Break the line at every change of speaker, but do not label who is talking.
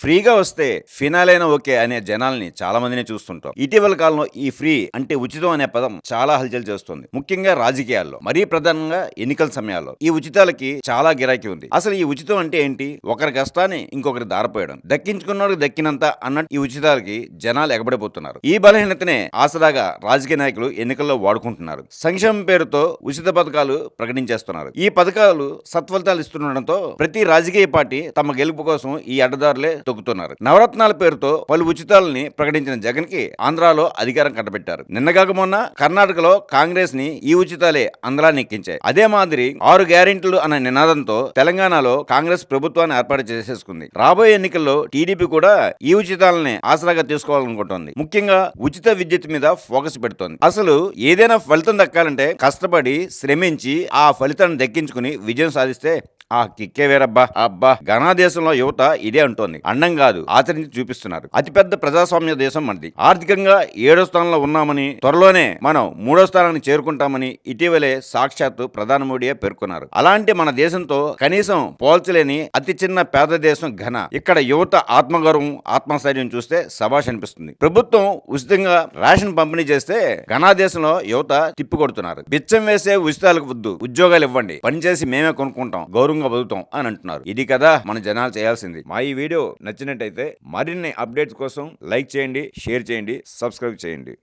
ఫ్రీగా వస్తే ఫినాలైనా ఓకే అనే జనాల్ని చాలా మందిని చూస్తుంటాం. ఇటీవల కాలంలో ఈ ఫ్రీ అంటే ఉచితం అనే పదం చాలా హల్చల్ చేస్తుంది. ముఖ్యంగా రాజకీయాల్లో మరీ ప్రధానంగా ఎన్నికల సమయాల్లో. ఈ ఉచితాలకి చాలా గిరాకీ ఉంది. అసలు ఈ ఉచితం అంటే ఏంటి? ఒకరి కష్టాన్ని ఇంకొకరి దారపోయడం. దక్కించుకున్నవాడికి దక్కినంత అన్నట్టు ఈ ఉచితాలకి జనాలు ఎగబడిపోతున్నారు. ఈ బలహీనతనే ఆసరాగా రాజకీయ నాయకులు ఎన్నికల్లో వాడుకుంటున్నారు. సంక్షేమం పేరుతో ఉచిత పథకాలు ప్రకటించేస్తున్నారు. ఈ పథకాలు సత్ఫలితాలు ఇస్తుండటంతో ప్రతి రాజకీయ పార్టీ తమ గెలుపు కోసం ఈ అడ్డదారులే తొక్కుతున్నారు. నవరత్నాల పేరుతో పలు ఉచితాలని ప్రకటించిన జగన్కి ఆంధ్రాలో అధికారం కట్టబెట్టారు. నిన్నగాక మొన్న కర్ణాటకలో కాంగ్రెస్ని ఈ ఉచితాలే ఆంధ్రాన్ని ఎక్కించాయి. అదే మాదిరి ఆరు గ్యారెంటీలు అన్న నినాదంతో తెలంగాణలో కాంగ్రెస్ ప్రభుత్వాన్ని ఏర్పాటు చేసేసుకుంది. రాబోయే ఎన్నికల్లో టీడీపీ కూడా ఈ ఉచితాలని ఆసరాగా తీసుకోవాలనుకుంటోంది. ముఖ్యంగా ఉచిత విద్యుత్ మీద ఫోకస్ పెడుతోంది. అసలు ఏదైనా ఫలితం దక్కాలంటే కష్టపడి శ్రమించి ఆ ఫలితాన్ని దక్కించుకుని విజయం సాధిస్తే ఆ కిక్కే వేరబ్బా అబ్బా ఘనా దేశంలో యువత ఇదే అంటోంది. అండం కాదు ఆచరించి చూపిస్తున్నారు. అతిపెద్ద ప్రజాస్వామ్య దేశం మనది. ఆర్థికంగా ఏడో స్థానంలో ఉన్నామని త్వరలోనే మనం మూడో స్థానానికి చేరుకుంటామని ఇటీవలే సాక్షాత్తు ప్రధాని మోడీయే పేర్కొన్నారు. అలాంటి మన దేశంతో కనీసం పోల్చలేని అతి చిన్న పేద దేశం ఘన. ఇక్కడ యువత ఆత్మగౌరవం ఆత్మస్థైర్యం చూస్తే సభాష్ అనిపిస్తుంది. ప్రభుత్వం ఉచితంగా రేషన్ పంపిణీ చేస్తే ఘనా దేశంలో యువత తిప్పికొడుతున్నారు. బిచ్చం వేసే ఉచితాలకు వద్దు. ఉద్యోగాలు ఇవ్వండి. పనిచేసి మేమే కొనుక్కుంటాం. గౌరవంగా బతుకుతాం అని అంటున్నారు. ఇది కదా మన జనాలు చేయాల్సింది. మా ఈ వీడియో నచ్చినట్టయితే మరిన్ని అప్డేట్స్ కోసం లైక్ చేయండి షేర్ చేయండి సబ్స్క్రైబ్ చేయండి.